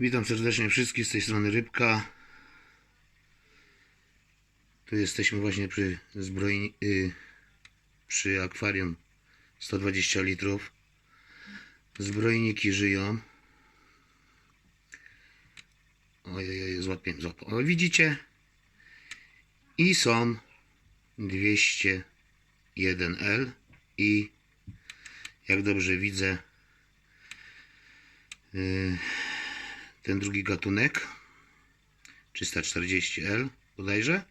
Witam serdecznie wszystkich z tej strony Rybka. Tu jesteśmy właśnie przy zbrojni, y, przy akwarium 120 litrów. Zbrojniki żyją. Ojej, złapię, złapię. O, widzicie? I są 201L i jak dobrze widzę y, ten drugi gatunek? 340L bodajże?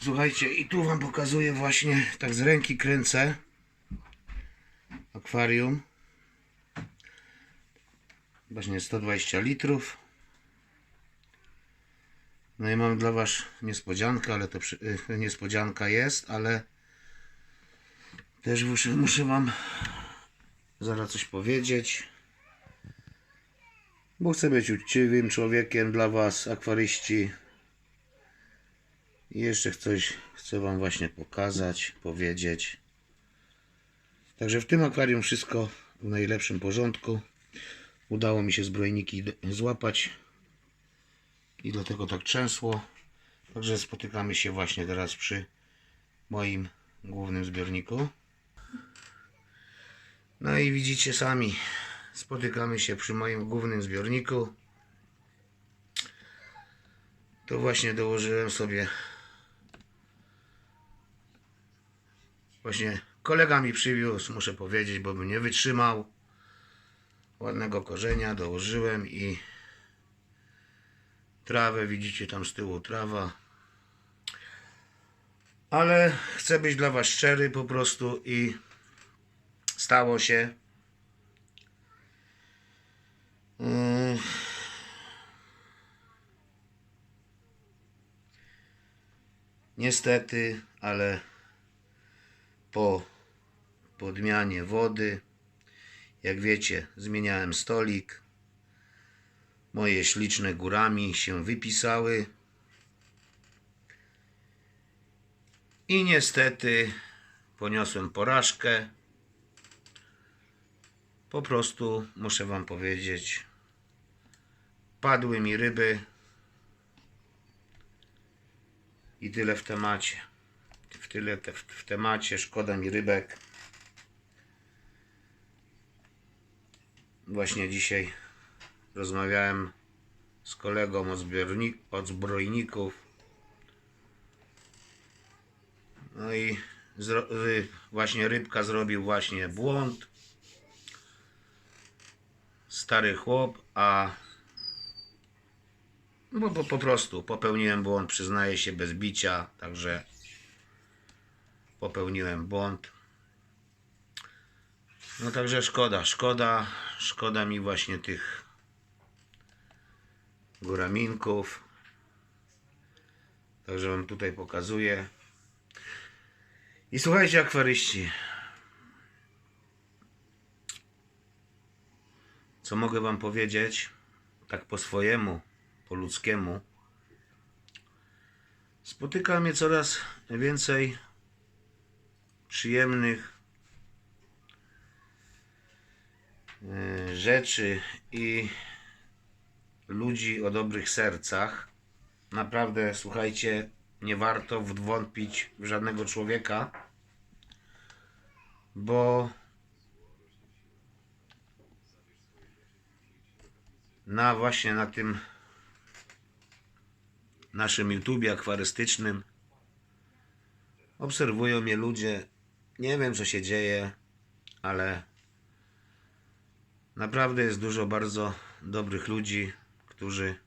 Słuchajcie i tu wam pokazuję właśnie tak z ręki kręcę akwarium. Właśnie 120 litrów. No i mam dla was niespodziankę ale to przy, y, niespodzianka jest ale też muszę, muszę wam zaraz coś powiedzieć bo chcę być uczciwym człowiekiem dla Was, akwaryści. I jeszcze coś chcę Wam właśnie pokazać, powiedzieć. Także w tym akwarium wszystko w najlepszym porządku. Udało mi się zbrojniki złapać i dlatego tak trzęsło. Także spotykamy się właśnie teraz przy moim głównym zbiorniku. No i widzicie sami, spotykamy się przy moim głównym zbiorniku. To właśnie dołożyłem sobie. Właśnie kolega mi przywiózł, muszę powiedzieć, bo bym nie wytrzymał. Ładnego korzenia dołożyłem i trawę, widzicie tam z tyłu trawa. Ale chcę być dla Was szczery po prostu i stało się. Yy. Niestety, ale po podmianie wody, jak wiecie, zmieniałem stolik. Moje śliczne górami się wypisały. I niestety poniosłem porażkę. Po prostu muszę Wam powiedzieć, padły mi ryby i tyle w temacie. W tyle te, w temacie, szkoda mi rybek. Właśnie dzisiaj rozmawiałem z kolegą od, zbiornik, od zbrojników. No i zro, właśnie rybka zrobił właśnie błąd stary chłop, a no bo po, prostu popełniłem błąd, przyznaję się bez bicia, także popełniłem błąd. No także szkoda, szkoda, szkoda mi właśnie tych góraminków. Także wam tutaj pokazuję. I słuchajcie, akwaryści. Co mogę Wam powiedzieć, tak po swojemu, po ludzkiemu, spotyka mnie coraz więcej przyjemnych e, rzeczy i ludzi o dobrych sercach. Naprawdę, słuchajcie, nie warto wątpić w żadnego człowieka, bo na właśnie na tym naszym YouTubie akwarystycznym obserwują mnie ludzie. Nie wiem co się dzieje, ale naprawdę jest dużo bardzo dobrych ludzi, którzy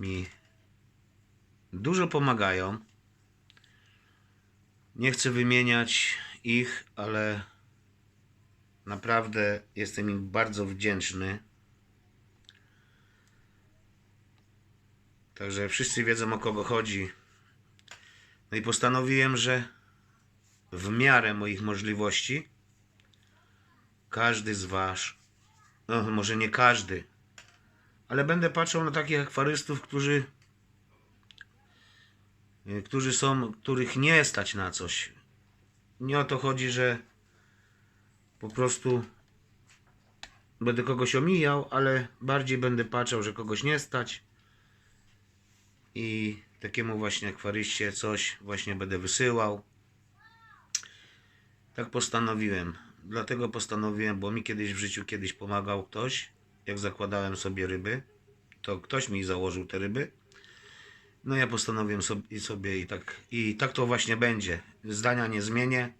mi dużo pomagają. Nie chcę wymieniać ich, ale naprawdę jestem im bardzo wdzięczny. Także wszyscy wiedzą o kogo chodzi. No i postanowiłem, że w miarę moich możliwości każdy z Was, no może nie każdy, ale będę patrzył na takich akwarystów, którzy y, którzy są, których nie stać na coś. Nie o to chodzi, że po prostu będę kogoś omijał, ale bardziej będę patrzał, że kogoś nie stać. I takiemu właśnie akwaryście coś właśnie będę wysyłał. Tak postanowiłem. Dlatego postanowiłem, bo mi kiedyś w życiu kiedyś pomagał ktoś, jak zakładałem sobie ryby, to ktoś mi założył te ryby. No ja postanowiłem sobie, sobie i tak i tak to właśnie będzie. Zdania nie zmienię.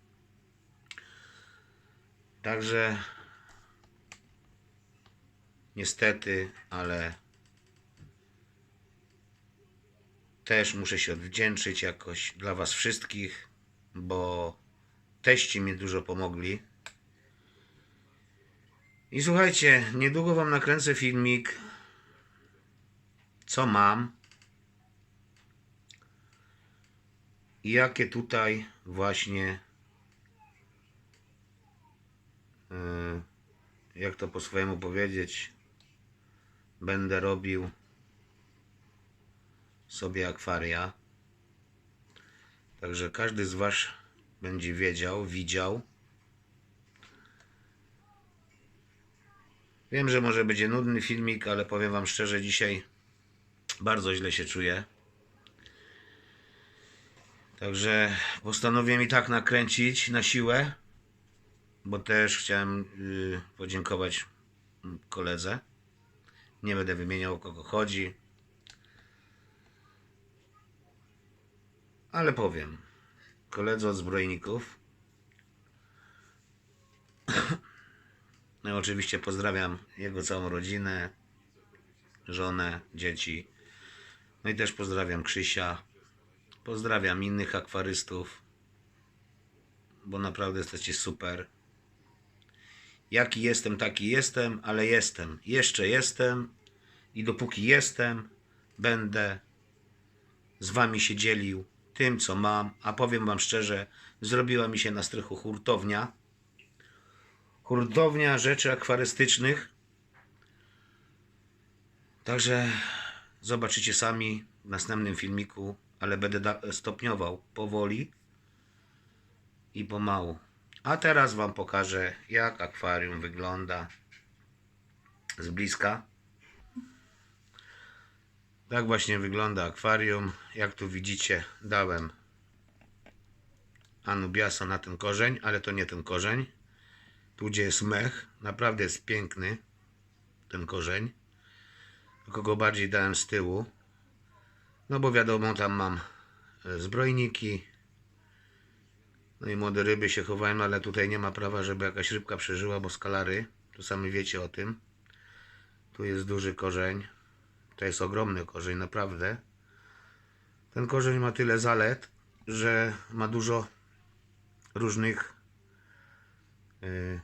Także niestety, ale też muszę się odwdzięczyć jakoś dla was wszystkich, bo teści mi dużo pomogli. I słuchajcie, niedługo wam nakręcę filmik, co mam? I jakie tutaj właśnie e, jak to po swojemu powiedzieć będę robił sobie akwaria także każdy z was będzie wiedział, widział wiem, że może będzie nudny filmik, ale powiem wam szczerze dzisiaj bardzo źle się czuję Także postanowiłem i tak nakręcić na siłę, bo też chciałem y, podziękować koledze. Nie będę wymieniał o kogo chodzi. Ale powiem. Koledze od zbrojników. No oczywiście pozdrawiam jego całą rodzinę, żonę, dzieci. No i też pozdrawiam Krzysia. Pozdrawiam innych akwarystów, bo naprawdę jesteście super. Jaki jestem, taki jestem, ale jestem. Jeszcze jestem i dopóki jestem, będę z wami się dzielił tym, co mam. A powiem wam szczerze, zrobiła mi się na strychu hurtownia. Hurtownia rzeczy akwarystycznych. Także zobaczycie sami w następnym filmiku, ale będę stopniował powoli i pomału. A teraz Wam pokażę, jak akwarium wygląda z bliska. Tak właśnie wygląda akwarium. Jak tu widzicie, dałem Anubiasa na ten korzeń, ale to nie ten korzeń. Tu gdzie jest mech, naprawdę jest piękny ten korzeń. Tylko go bardziej dałem z tyłu. No bo wiadomo, tam mam e, zbrojniki. No i młode ryby się chowają, ale tutaj nie ma prawa, żeby jakaś rybka przeżyła, bo skalary, to sami wiecie o tym. Tu jest duży korzeń. To jest ogromny korzeń, naprawdę. Ten korzeń ma tyle zalet, że ma dużo różnych yy,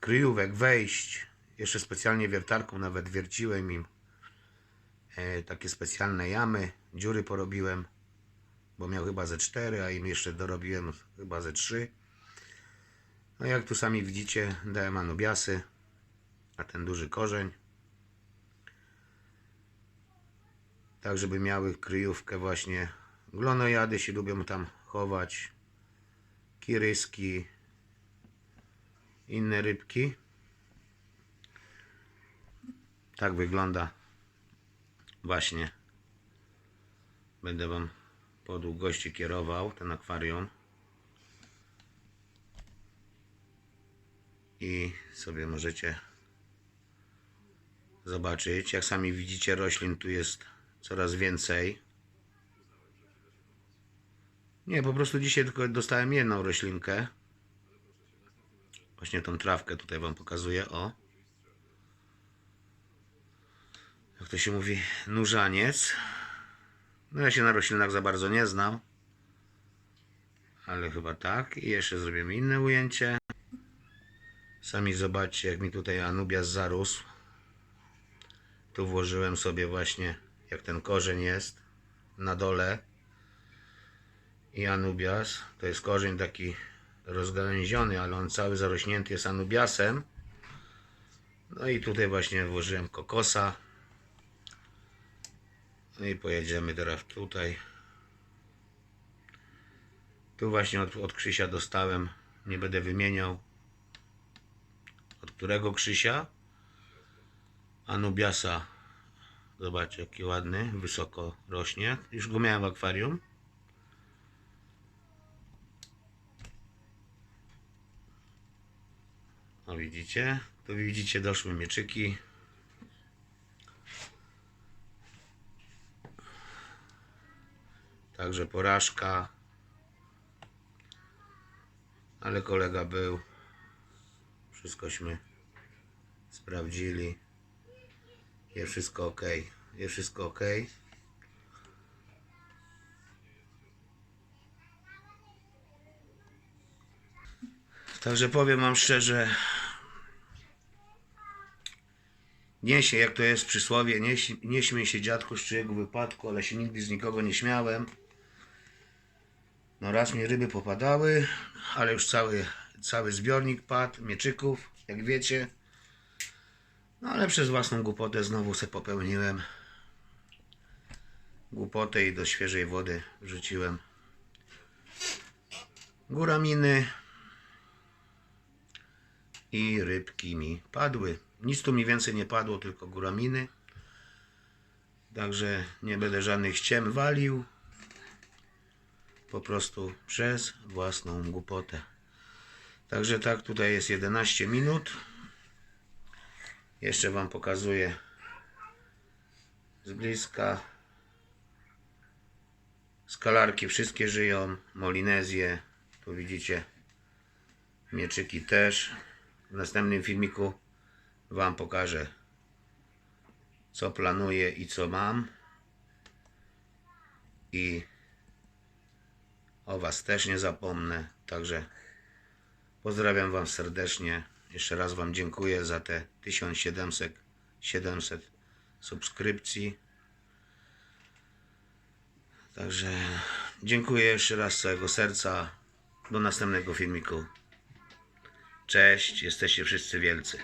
kryjówek, wejść. Jeszcze specjalnie wiertarką nawet wierciłem im e, takie specjalne jamy, dziury porobiłem, bo miał chyba ze 4, a im jeszcze dorobiłem chyba ze 3. No jak tu sami widzicie, dałem anubiasy, a ten duży korzeń. Tak, żeby miały kryjówkę właśnie. Glonojady się lubią tam chować, kiryski, inne rybki. Tak wygląda właśnie. Będę wam po długości kierował ten akwarium. I sobie możecie zobaczyć. Jak sami widzicie roślin tu jest coraz więcej nie po prostu dzisiaj tylko dostałem jedną roślinkę właśnie tą trawkę tutaj wam pokazuję o jak to się mówi, nurzaniec. No ja się na roślinach za bardzo nie znam. Ale chyba tak. I jeszcze zrobimy inne ujęcie. Sami zobaczcie, jak mi tutaj Anubias zarósł. Tu włożyłem sobie właśnie, jak ten korzeń jest na dole. I Anubias, to jest korzeń taki rozgałęziony, ale on cały zarośnięty jest Anubiasem. No i tutaj właśnie włożyłem kokosa. No i pojedziemy teraz tutaj. Tu właśnie od, od Krzysia dostałem, nie będę wymieniał od którego Krzysia, Anubiasa. Zobaczcie, jaki ładny, wysoko rośnie. Już go miałem w akwarium. O widzicie? Tu widzicie doszły mieczyki. Także porażka. Ale kolega był. Wszystkośmy sprawdzili. Jest wszystko ok. Jest wszystko ok. Także powiem Wam szczerze, nie się, jak to jest przysłowie, nie, nie śmiej się dziadku z czyjego wypadku, ale się nigdy z nikogo nie śmiałem. No raz mi ryby popadały, ale już cały, cały zbiornik padł, mieczyków, jak wiecie. No ale przez własną głupotę znowu se popełniłem. Głupotę i do świeżej wody wrzuciłem. Góraminy i rybki mi padły. Nic tu mi więcej nie padło, tylko góraminy. Także nie będę żadnych ściem walił. Po prostu przez własną głupotę. Także tak, tutaj jest 11 minut. Jeszcze Wam pokazuję z bliska. Skalarki wszystkie żyją. Molinezje. Tu widzicie. Mieczyki też. W następnym filmiku Wam pokażę co planuję i co mam. I o Was też nie zapomnę. Także pozdrawiam Was serdecznie. Jeszcze raz Wam dziękuję za te 1700 700 subskrypcji. Także dziękuję jeszcze raz z całego serca. Do następnego filmiku. Cześć, jesteście wszyscy wielcy.